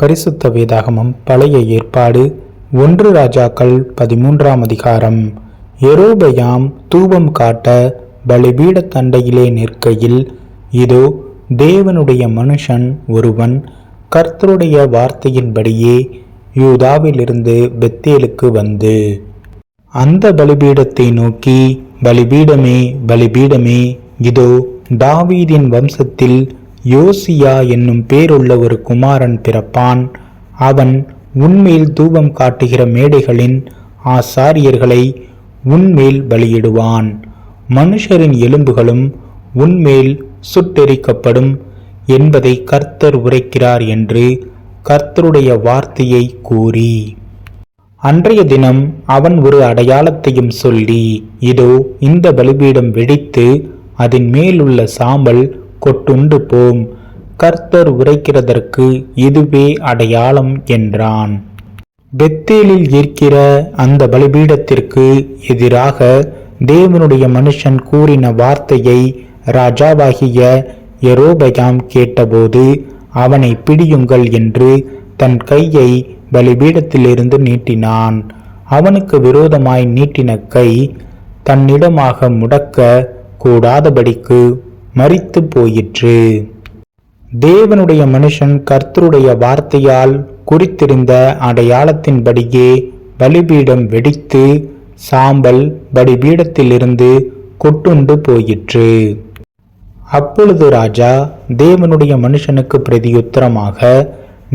பரிசுத்த வேதாகமம் பழைய ஏற்பாடு ஒன்று ராஜாக்கள் பதிமூன்றாம் அதிகாரம். எரோபயாம் தூபம் காட்ட பலிபீடத் தண்டையிலே நிற்கையில் இதோ தேவனுடைய மனுஷன் ஒருவன் கர்த்தருடைய வார்த்தையின்படியே யூதாவிலிருந்து பெத்தேலுக்கு வந்து அந்த பலிபீடத்தை நோக்கி பலிபீடமே பலிபீடமே இதோ தாவீதின் வம்சத்தில் யோசியா என்னும் பேருள்ள ஒரு குமாரன் பிறப்பான். அவன் உன்மேல் தூபம் காட்டுகிற மேடைகளின் ஆசாரியர்களை உன்மேல் பலியிடுவான். மனுஷரின் எலும்புகளும் உன்மேல் சுட்டெரிக்கப்படும் என்பதை கர்த்தர் உரைக்கிறார் என்று கர்த்தருடைய வார்த்தையை கூறி. அன்றைய தினம் அவன் ஒரு அடையாளத்தையும் சொல்லி இதோ இந்த பலிபீடம் வெடித்து அதன் மேலுள்ள சாம்பல் கொட்டுண்டு போம் கர்த்தர் உரைக்கிறதற்கு இதுவே அடையாளம் என்றான். பெத்தேலில் இருக்கிற அந்த பலிபீடத்திற்கு எதிராக தேவனுடைய மனுஷன் கூறின வார்த்தையை ராஜாவாகிய எரோபயாம் கேட்டபோது அவனை பிடியுங்கள் என்று தன் கையை பலிபீடத்திலிருந்து நீட்டினான். அவனுக்கு விரோதமாய் நீட்டின கை தன்னிடமாக முடக்க கூடாதபடிக்கு மறித்து போயிற்று. தேவனுடைய மனுஷன் கர்த்தருடைய வார்த்தையால் குறித்திருந்த அடையாளத்தின்படியே பலிபீடம் வெடித்து சாம்பல் பலிபீடத்திலிருந்து கொட்டுண்டு போயிற்று. அப்பொழுது ராஜா தேவனுடைய மனுஷனுக்கு பிரதியுத்தரமாக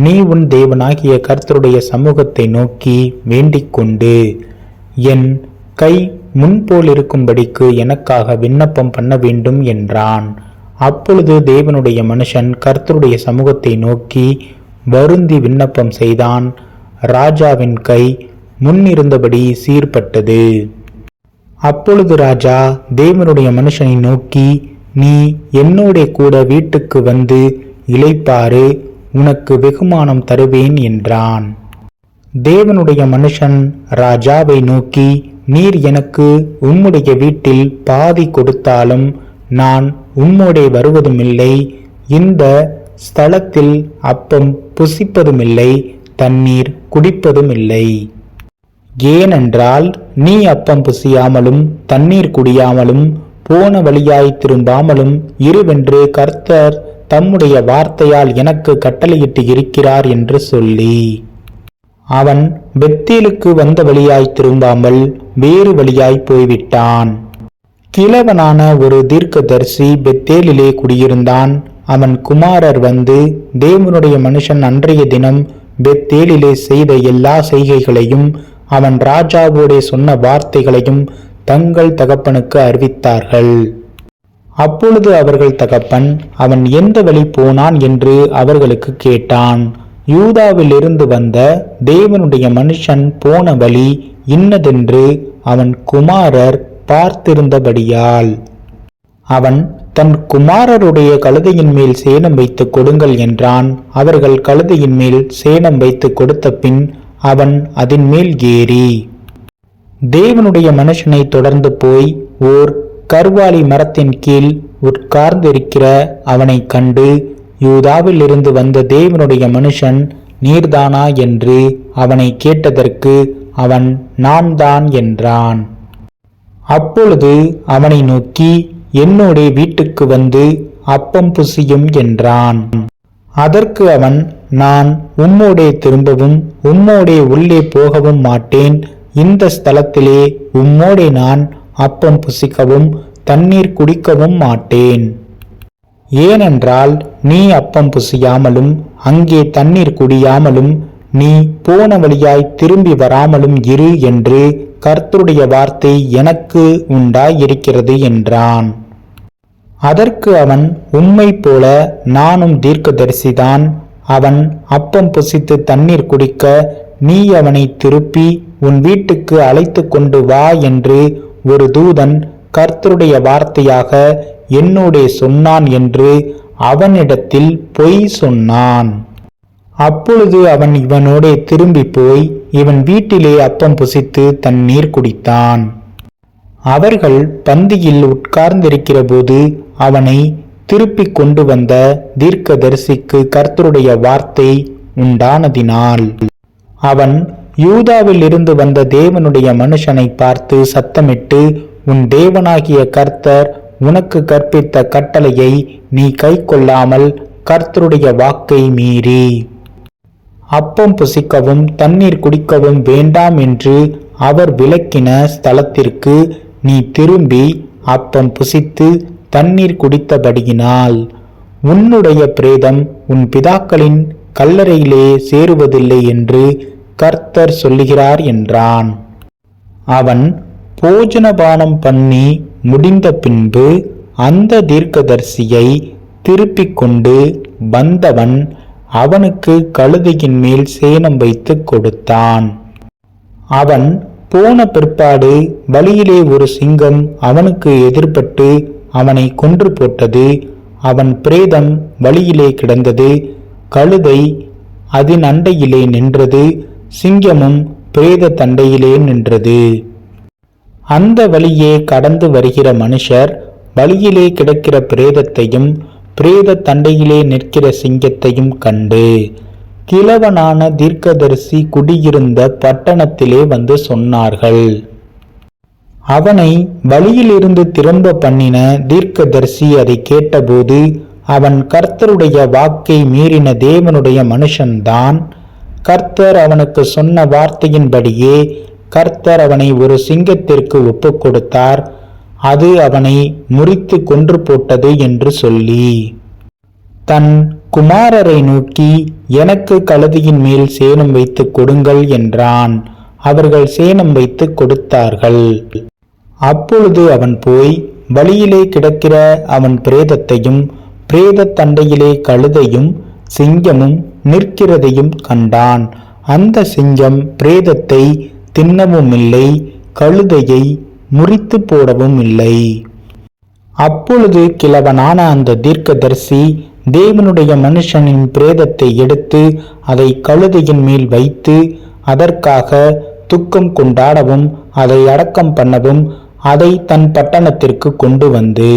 நீ உன் தேவனாகிய கர்த்தருடைய சமூகத்தை நோக்கி வேண்டிக் கொண்டு என் கை முன்போல் இருக்கும்படிக்கு எனக்காக விண்ணப்பம் பண்ண வேண்டும் என்றான். அப்பொழுது தேவனுடைய மனுஷன் கர்த்தருடைய சமூகத்தை நோக்கி வருந்தி விண்ணப்பம் செய்தான். ராஜாவின் கை முன்னிருந்தபடி சீர்பட்டது. அப்பொழுது ராஜா தேவனுடைய மனுஷனை நோக்கி நீ என்னோட கூட வீட்டுக்கு வந்து இளைப்பாறு உனக்கு வெகுமானம் தருவேன் என்றான். தேவனுடைய மனுஷன் ராஜாவை நோக்கி நீர் எனக்கு உம்முடைய வீட்டில் பாதி கொடுத்தாலும் நான் உம்மோடே வருவதுமில்லை. இந்த ஸ்தலத்தில் அப்பம் புசிப்பதுமில்லை தண்ணீர் குடிப்பதுமில்லை. ஏனென்றால் நீ அப்பம் புசியாமலும் தண்ணீர் குடியாமலும் போன வழியாய் திரும்பாமலும் இருவென்று கர்த்தர் தம்முடைய வார்த்தையால் எனக்கு கட்டளையிட்டு இருக்கிறார் என்று சொல்லி. அவன் பெத்தேலுக்கு வந்த வழியாய் திரும்பாமல் வேறு வழியாய் போய்விட்டான். கிழவனான ஒரு தீர்க்கதரிசி பெத்தேலிலே குடியிருந்தான். அவன் குமாரர் வந்து தேவனுடைய மனுஷன் அன்றைய தினம் பெத்தேலிலே செய்த எல்லா செய்கைகளையும் அவன் ராஜாவோடே சொன்ன வார்த்தைகளையும் தங்கள் தகப்பனுக்கு அறிவித்தார்கள். அப்பொழுது அவர்கள் தகப்பன் அவன் எந்த வழி போனான்? என்று அவர்களுக்கு கேட்டான். யூதாவிலிருந்து வந்த தேவனுடைய மனுஷன் போன வழி இன்னதென்று அவன் குமாரர் பார்த்திருந்தபடியால். அவன் தன் குமாரருடைய கழுதையின் மேல் சேணம் வைத்து கொடுங்கள் என்றான். அவர்கள் கழுதையின் மேல் சேணம் வைத்து கொடுத்த பின் அவன் அதன் மேல் ஏறி. தேவனுடைய மனுஷனை தொடர்ந்து போய் ஓர் கர்வாலி மரத்தின் கீழ் உட்கார்ந்திருக்கிற அவனை கண்டு யூதாவில் இருந்து வந்த தேவனுடைய மனுஷன் நீர்தானா என்று அவனை கேட்டதற்கு அவன் நான் தான் என்றான். அப்பொழுது அவனை நோக்கி என்னோடே வீட்டுக்கு வந்து அப்பம் புசியும் என்றான். அதற்கு அவன் நான் உம்மோடே திரும்பவும் உம்மோடே உள்ளே போகவும் மாட்டேன். இந்த ஸ்தலத்திலே உம்மோடே நான் அப்பம் புசிக்கவும் தண்ணீர் குடிக்கவும் மாட்டேன். ஏனென்றால் நீ அப்பம் புசியாமலும் அங்கே தண்ணீர் குடியாமலும் நீ போன வழியாய் திரும்பி வராமலும் இரு என்று கர்த்தருடைய வார்த்தை எனக்கு உண்டாயிருக்கிறது என்றான். அதற்கு அவன் உண்மை போல நானும் தீர்க்கதரிசிதான் அவன் அப்பம் புசித்து தண்ணீர் குடிக்க நீ அவனை திருப்பி உன் வீட்டுக்கு அழைத்து கொண்டு வா என்று ஒரு தூதன் கர்த்தருடைய வார்த்தையாக என்னோடே சொன்னான் என்று அவனிடத்தில் பொய் சொன்னான். அப்பொழுது அவன் இவனோடே திரும்பி போய் இவன் வீட்டிலே அப்பம் புசித்து தண்ணீர் குடித்தான். அவர்கள் பந்தியில் உட்கார்ந்திருக்கிற போது அவனை திருப்பிக் கொண்டு வந்த தீர்க்கதரிசிக்கு கர்த்தருடைய வார்த்தை உண்டானதினால். அவன் யூதாவில் இருந்து வந்த தேவனுடைய மனுஷனை பார்த்து சத்தமிட்டு உன் தேவனாகிய கர்த்தர் உனக்கு கற்பித்த கட்டளையை நீ கைக்கொள்ளாமல் கர்த்தருடைய வாக்கை மீறி. அப்பம் புசிக்கவும் தண்ணீர் குடிக்கவும் வேண்டாம் என்று அவர் விளக்கின ஸ்தலத்திற்கு நீ திரும்பி அப்பம் புசித்து தண்ணீர் குடித்தபடியினால் உன்னுடைய பிரேதம் உன் பிதாக்களின் கல்லறையிலே சேருவதில்லை என்று கர்த்தர் சொல்லுகிறார் என்றான். அவன் போஜனபானம் பண்ணி முடிந்த பின்பு அந்த தீர்க்கதரிசியை திருப்பிக் கொண்டு வந்தவன் அவனுக்கு கழுதையின் மேல் சேனம் வைத்து கொடுத்தான். அவன் போன பிற்பாடு வழியிலே ஒரு சிங்கம் அவனுக்கு எதிர்பட்டு அவனை கொன்று போட்டது. அவன் பிரேதம் வழியிலே கிடந்தது. கழுதை அதன் அண்டையிலே நின்றது. சிங்கமும் பிரேத தண்டையிலே நின்றது. அந்த வழியே கடந்து வருகிற மனுஷர் வழியிலே கிடக்கிற பிரேதத்தையும் பிரேத தண்டையிலே நிற்கிற சிங்கத்தையும் கண்டு கிழவனான தீர்க்கதரிசி குடியிருந்த பட்டணத்திலே வந்து சொன்னார்கள். அவனை வழியிலிருந்து திரும்ப பண்ணின தீர்க்கதரிசி அதை கேட்டபோது அவன் கர்த்தருடைய வாக்கை மீறின தேவனுடைய மனுஷன்தான். கர்த்தர் அவனுக்கு சொன்ன வார்த்தையின்படியே கர்த்தர் அவனை ஒரு சிங்கத்திற்கு ஒப்புக் கொடுத்தார் அது அவனை முறித்து கொன்று போட்டது என்று சொல்லி. தன் குமாரரை நோக்கி எனக்கு கழுதியின் மேல் சேனம் வைத்து கொடுங்கள் என்றான். அவர்கள் சேனம் வைத்து கொடுத்தார்கள். அப்பொழுது அவன் போய் வழியிலே கிடக்கிற அவன் பிரேதத்தையும் பிரேத தண்டையிலே கழுதையும் சிங்கமும் நிற்கிறதையும் கண்டான். அந்த சிங்கம் பிரேதத்தை தின்னவும் இல்லை கழுதையை முறித்து போடவும் இல்லை அப்பொழுது கிழவனான அந்த தீர்க்கதரிசி தேவனுடைய மனுஷனின் பிரேதத்தை எடுத்து அதை கழுதையின் மேல் வைத்து அதற்காக துக்கம் கொண்டாடவும் அதை அடக்கம் பண்ணவும் அதை தன் பட்டணத்திற்கு கொண்டு வந்து.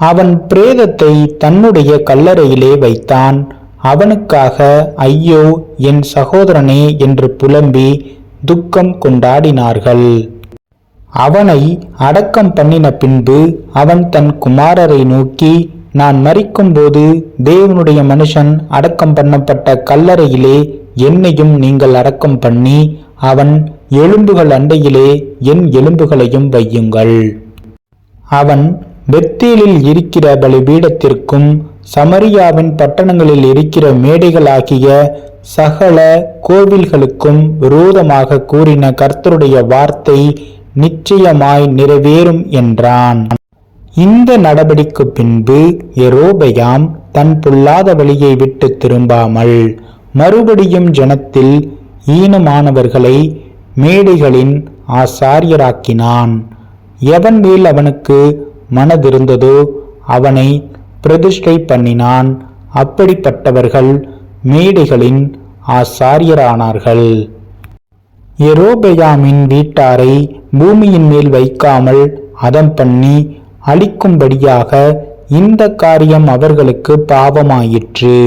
அவன் பிரேதத்தை தன்னுடைய கல்லறையிலே வைத்தான். அவனுக்காக ஐயோ என் சகோதரனே என்று புலம்பி துக்கம் கொண்டாடினார்கள். அவனை அடக்கம் பண்ணின பின்பு அவன் தன் குமாரரை நோக்கி நான் மறிக்கும்போது தேவனுடைய மனுஷன் அடக்கம் பண்ணப்பட்ட கல்லறையிலே என்னையும் நீங்கள் அடக்கம் பண்ணி அவன் எலும்புகள் அண்டையிலே என் எலும்புகளையும் வையுங்கள். அவன் பெத்தேலில் இருக்கிற பலிபீடத்திற்கும் சமரியாவின் பட்டணங்களில் இருக்கிற மேடைகளாகிய சகல கோவில்களுக்கும் விரோதமாக கூறின கர்த்தருடைய வார்த்தை நிச்சயமாய் நிறைவேறும் என்றான். இந்த நடவடிக்கு பின்பு எரோபயாம் தன் பொல்லாத வழியை விட்டு திரும்பாமல் மறுபடியும் ஜனத்தில் ஈனமானவர்களை மேடைகளின் ஆசாரியராக்கினான். எவன் மேல் அவனுக்கு மனதிருந்ததோ அவனை பிரதிஷ்டை பண்ணினான். அப்படிப்பட்டவர்கள் மேடைகளின் ஆசாரியரானார்கள். எரோபெயாமின் வீட்டாரை பூமியின் மேல் வைக்காமல் அதம் பண்ணி அழிக்கும்படியாக இந்த காரியம் அவர்களுக்கு பாவமாயிற்று.